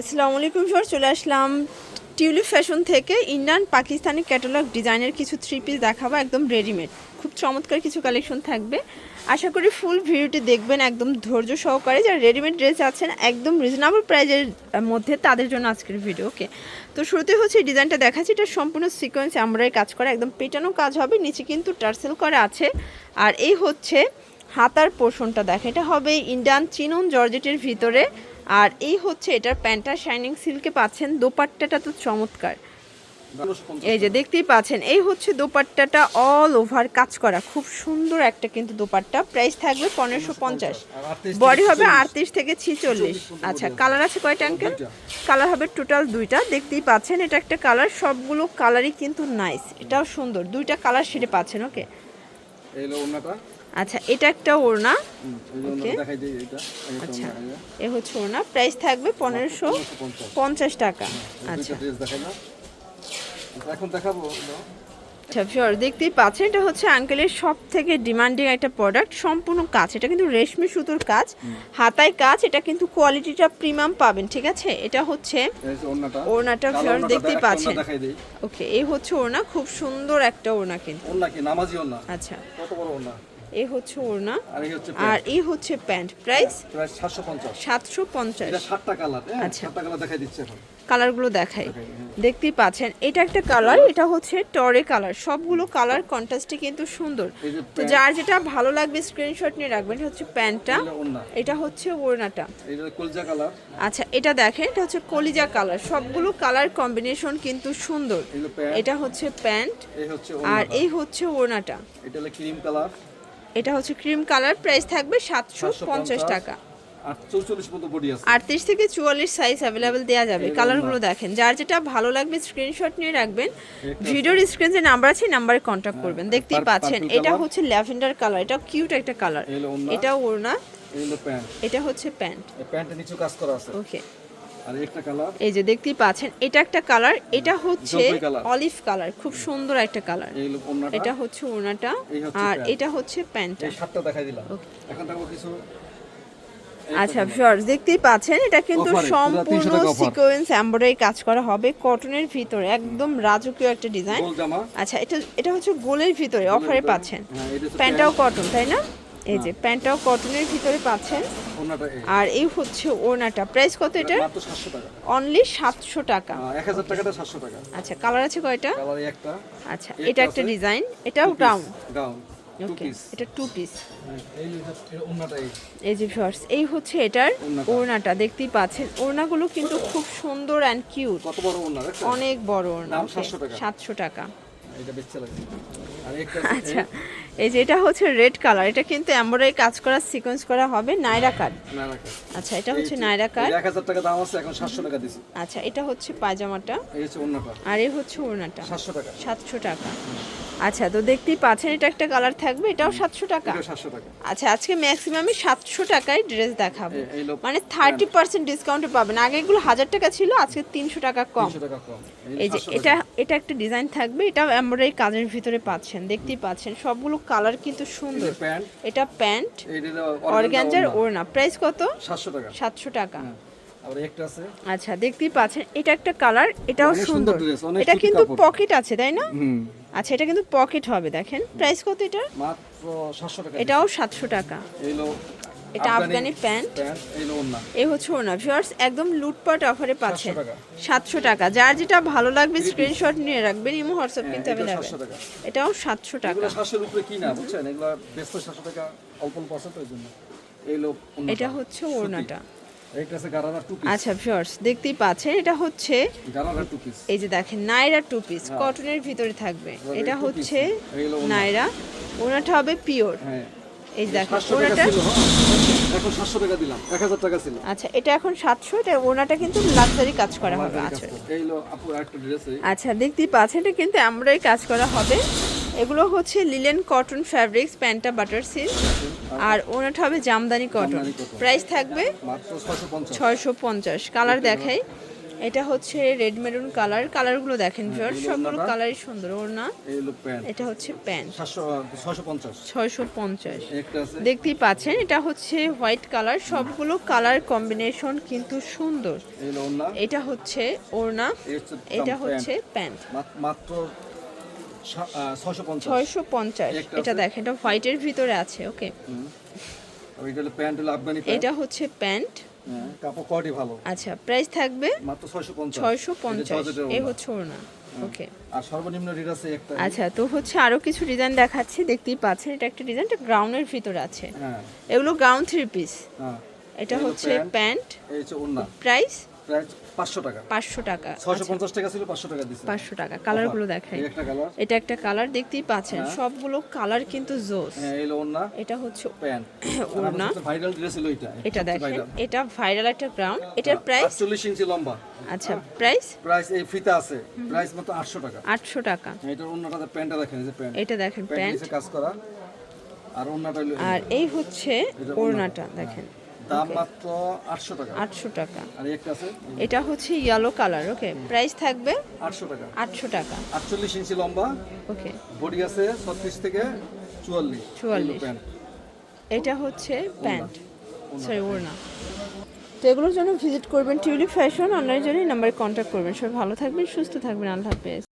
আসসালামু আলাইকুম স্যার চলে আসলাম টিউলিপ ফ্যাশন থেকে ইন্ডিয়ান পাকিস্তানি ক্যাটালগ ডিজাইনের কিছু থ্রি পিস দেখাবো, একদম রেডিমেড খুব চমৎকার কিছু কালেকশন থাকবে। আশা করি ফুল ভিডিওটি দেখবেন একদম ধৈর্য সহকারে। যারা রেডিমেড ড্রেস আছেন, একদম রিজনেবল প্রাইজের মধ্যে তাদের জন্য আজকের ভিডিও ওকে তো শুরুতে হচ্ছে ডিজাইনটা দেখাচ্ছি। এটা সম্পূর্ণ সিকোয়েন্স আমরাই কাজ করা, একদম পেটানো কাজ হবে, নিচে কিন্তু টার্সেল করা আছে। আর এই হচ্ছে হাতার পোর্শনটা দেখে এটা হবে ইন্ডিয়ান চিনন জর্জেটের ভিতরে। আর এই হচ্ছে এটার প্যান্টটা শাইনিং সিল্কে পাচ্ছেন, দোপাট্টাটা তো চমৎকার। এই যে দেখতেই পাচ্ছেন, এই হচ্ছে দোপাট্টাটা অল ওভার কাজ করা, খুব সুন্দর একটা কিন্তু দোপাট্টা প্রাইস থাকবে পনেরোশো পঞ্চাশ। বডি হবে আটত্রিশ থেকে ছিচল্লিশ। আচ্ছা কালার আছে কয়টা আঙ্কেল কালার হবে টোটাল দুইটা, দেখতেই পাচ্ছেন এটা একটা কালার সবগুলো কালারই কিন্তু নাইস এটাও সুন্দর, দুইটা কালার সেটে পাচ্ছেন ওকে আচ্ছা এটা একটা ওড়না। একটা আচ্ছা। এ হচ্ছে ওড়না। প্রাইস থাকবে পনেরোশো পঞ্চাশ। টাকা। আচ্ছা। আচ্ছা, এখন দেখাবো আচ্ছা শিওর দেখতেই পাচ্ছেন এটা হচ্ছে আঙ্কেলের সব থেকে ডিমান্ডিং একটা প্রোডাক্ট সম্পূর্ণ কাজ এটা কিন্তু রেশমি সুতোর কাজ হাতায় কাজ এটা কিন্তু কোয়ালিটিটা প্রিমিয়াম পাবেন ঠিক আছে? এটা হচ্ছে ওড়নাটা। ফিওর দেখতেই পাচ্ছেন। ওকে এই হচ্ছে ওড়না খুব সুন্দর একটা ওড়না কিন্তু। আচ্ছা। কত বড় ওড়না? এই হচ্ছে ওড়না আর এই হচ্ছে প্যান্ট। প্রাইস? প্রায় সাতশো পঞ্চাশ। এটা সাতটা কালার হ্যাঁ আচ্ছা। সাতটা কালার দেখাই দিচ্ছে এখন। কালারগুলো দেখাই। হ্যাঁ। দেখতেই পাচ্ছেন এটা একটা কালার এটা হচ্ছে টরে কালার। সবগুলো কালার কন্ট্রাস্টে কিন্তু সুন্দর। তো যার যেটা ভালো লাগবে স্ক্রিনশট নিয়ে রাখবেন এটা হচ্ছে প্যান্টটা এটা হচ্ছে ওড়নাটা। আচ্ছা এটা দেখেন এটা হচ্ছে কলিজা কালার। সবগুলো কালার কম্বিনেশন কিন্তু সুন্দর। এটা হচ্ছে প্যান্ট আর এই হচ্ছে ওড়নাটা। এটা ক্রিম কালার। এটা হচ্ছে ক্রিম কালার প্রাইস থাকবে সাতশো পঞ্চাশ টাকা। আটত্রিশ থেকে চুয়াল্লিশ সাইজ অ্যাভেলেবেল দেওয়া যাবে। কালারগুলো দেখেন যার যেটা ভালো লাগবে স্ক্রিনশট নিয়ে রাখবেন। ভিডিওর স্ক্রিন যে নাম্বার আছে নাম্বারে কন্ট্যাক্ট করবেন। দেখতেই পাচ্ছেন এটা হচ্ছে ল্যাভেন্ডার কালার এটা কিউট একটা কালার এটা ওড়না এটা হচ্ছে প্যান্ট প্যান্টের নিচে কাজ করা আছে। ওকে এই যে দেখতেই পাচ্ছেন এটা একটা কালার এটা হচ্ছে অলিভ কালার খুব সুন্দর একটা কালার। এটা হচ্ছে হচ্ছে আর এটা হচ্ছে প্যান্টটা। সাতটা দেখাই দিলাম। এখন দেখো কিছু। আচ্ছা ভিউয়ার্স দেখতেই পাচ্ছেন এটা কিন্তু Offer এ, পুরো 300 সম্পূর্ণ সিকোয়েন্স এমব্রয়ডারি কাজ করা হবে কটনের ভিতরে একদম রাজকীয় একটা ডিজাইন আচ্ছা এটা এটা হচ্ছে গোলের ভিতরে অফারে পাচ্ছেন। হ্যাঁ প্যান্টটাও কটন তাই না? এই যে প্যান্টটাও কটনের ভিতরে পাচ্ছেন। আর এই হচ্ছে ওড়নাটা। প্রাইস কত এটা? সাতশো অনলি সাতশো টাকা। টাকাটা সাতশো টাকা। আচ্ছা কালার আছে কয়টা? আচ্ছা এটা একটা ডিজাইন এটাও ডাউন এটা টু পিস এই যে হচ্ছে এটার ওড়নাটা। দেখতেই পাচ্ছেন। ওড়নাগুলো কিন্তু খুব সুন্দর অ্যান্ড কিউট অনেক বড় ওড়না 700 টাকা। সাতশো টাকা। আচ্ছা এই যে এটা হচ্ছে রেড কালার এটা কিন্তু এমব্রয়ডারি কাজ করা সিকোয়েন্স করা হবে নাইরা কাট আচ্ছা এটা হচ্ছে নাইরা কাট এক হাজার টাকা দাম আছে এখন সাতশো টাকা দিছি। আচ্ছা এটা হচ্ছে পায়জামাটা। এই হচ্ছে ওড়নাটা। আর এই হচ্ছে ওড়নাটা। সাতশো টাকা। সাতশো টাকা। আচ্ছা তো দেখতেই পাচ্ছেন এটা একটা কালার থাকবে এটাও সাতশো টাকা। আচ্ছা আজকে ম্যাক্সিমামই সাতশো টাকায় ড্রেস দেখাবো। মানে থার্টি পার্সেন্ট ডিসকাউন্টে পাবেন। আগে এগুলো হাজার টাকা ছিল আজকে তিনশো টাকা কম। এই যে এটা এটা একটা ডিজাইন থাকবে এটা এমব্রয়ডারি কাজের ভিতরে পাচ্ছেন দেখতেই পাচ্ছেন। সবগুলো কালার কিন্তু সুন্দর। এটা প্যান্ট অর্গ্যাঞ্জার ওড়না। প্রাইস কত? সাতশো টাকা। সাতশো টাকা। একটা আছে। আচ্ছা দেখতেই পাচ্ছেন এটা একটা কালার এটাও সুন্দর এটা কিন্তু পকেট আছে তাই না? আচ্ছা এটা কিন্তু পকেট হবে দেখেন। প্রাইস কত এটা মাত্র সাতশো টাকা। এটাও সাতশো টাকা। এইলো এটা আফগানি প্যান্ট এই হচ্ছে ওনা ভিউয়ার্স একদম লুটপাট অফারে পাচ্ছেন। সাতশো টাকা। যার যেটা ভালো লাগবে স্ক্রিনশট নিয়ে রাখবেন ইমো হোয়াটসঅ্যাপ কিন্তু 700 টাকা। এটাও সাতশো টাকা। সাতশোর উপরে কি না বুঝছেন? এগুলো বেচতে সাতশো টাকা অল্প অল্প আছে তো এই জন্য। এটা হচ্ছে ওড়নাটা। আচ্ছা ভিউয়ার্স দেখতেই পাচ্ছেন এটা হচ্ছে এই যে দেখেন নাইরা টু পিস কটনের ভিতরে থাকবে। এটা হচ্ছে নাইরা ওনাটা হবে পিওর হ্যাঁ। এই যে দেখেন ওনাটা হ্যাঁ। এখন সাতশো টাকা দিলাম এক হাজার টাকা ছিল। আচ্ছা এটা এখন সাতশো এটা ওনাটা কিন্তু লাক্সারি কাজ করা হবে আচ্ছা। একটা ড্রেস আচ্ছা দেখতেই পাচ্ছেন এটা কিন্তু এমব্রয়ডারি কাজ করা হবে। এগুলো হচ্ছে লিলেন কটন ফ্যাব্রিক্স প্যান্টটা বাটার সিল্ক আর ওনাটা হবে জামদানি কটন। প্রাইস থাকবে ছয়শো পঞ্চাশ। কালার দেখাই। এটা হচ্ছে রেড মেরুন কালার। কালারগুলো দেখেন ভিউয়ার সবগুলো কালারই সুন্দর। হলো প্যান্ট। এটা হচ্ছে প্যান্ট। ছয়শো পঞ্চাশ। দেখতেই পাচ্ছেন এটা হচ্ছে হোয়াইট কালার। সবগুলো কালার কম্বিনেশন কিন্তু সুন্দর। এটা হচ্ছে ওড়না এটা হচ্ছে প্যান্ট। মাত্র ছয়শো পঞ্চাশ। এটা দেখেন এটা হোয়াইটের ভিতরে আছে ওকে। এটা হচ্ছে প্যান্ট। হ্যাঁ, কাপড় কোয়ালিটি ভালো। আচ্ছা প্রাইস থাকবে মাত্র 650 650 এই হচ্ছে ওনা হ্যাঁ। ওকে। আর সর্বনিম্ন রেট আছে একটা। আচ্ছা তো হচ্ছে আরও কিছু ডিজাইন দেখাচ্ছি দেখতেই পাচ্ছেন এটা একটা ডিজাইন এটা গ্রাউন্ডের ভিতরে আছে। হ্যাঁ। এগুলো গ্রাউন্ড থ্রি পিস। হ্যাঁ। এটা হচ্ছে প্যান্ট এই হচ্ছে ওনা প্রাইস? প্রাইস 500 টাকা। 500 টাকা। আচ্ছা। টাকা এটা একটা কালার দেখতেই পাচ্ছেন। কালার কিন্তু এটা দেখেন। এটা ভাইরাল একটা গ্রাউন্ড প্রাইস 40 ইঞ্চি লম্বা। আচ্ছা প্রাইস আছে। এটা দেখেন প্যান্ট কাজ করা। আর আর এই হচ্ছে ওড়নাটা। দেখেন। দাম মাত্র টাকা। আটশো টাকা। আর একটা আছে? এটা হচ্ছে ইয়েলো কালার ওকে প্রাইস থাকবে আটশো টাকা। আটশো টাকা। আটচল্লিশ ইঞ্চি লম্বা। ওকে বডি আছে ছত্রিশ থেকে চুয়াল্লিশ। চুয়াল্লিশ। প্যান্ট। এটা হচ্ছে প্যান্ট। সরি ওড়না। তো এগুলোর জন্য ভিজিট করবেন টিউলিপ ফ্যাশন অনলাইনের জন্য নাম্বারে কন্ট্যাক্ট করবেন। সবাই ভালো থাকবেন সুস্থ থাকবেন। আল্লাহ হাফেজ।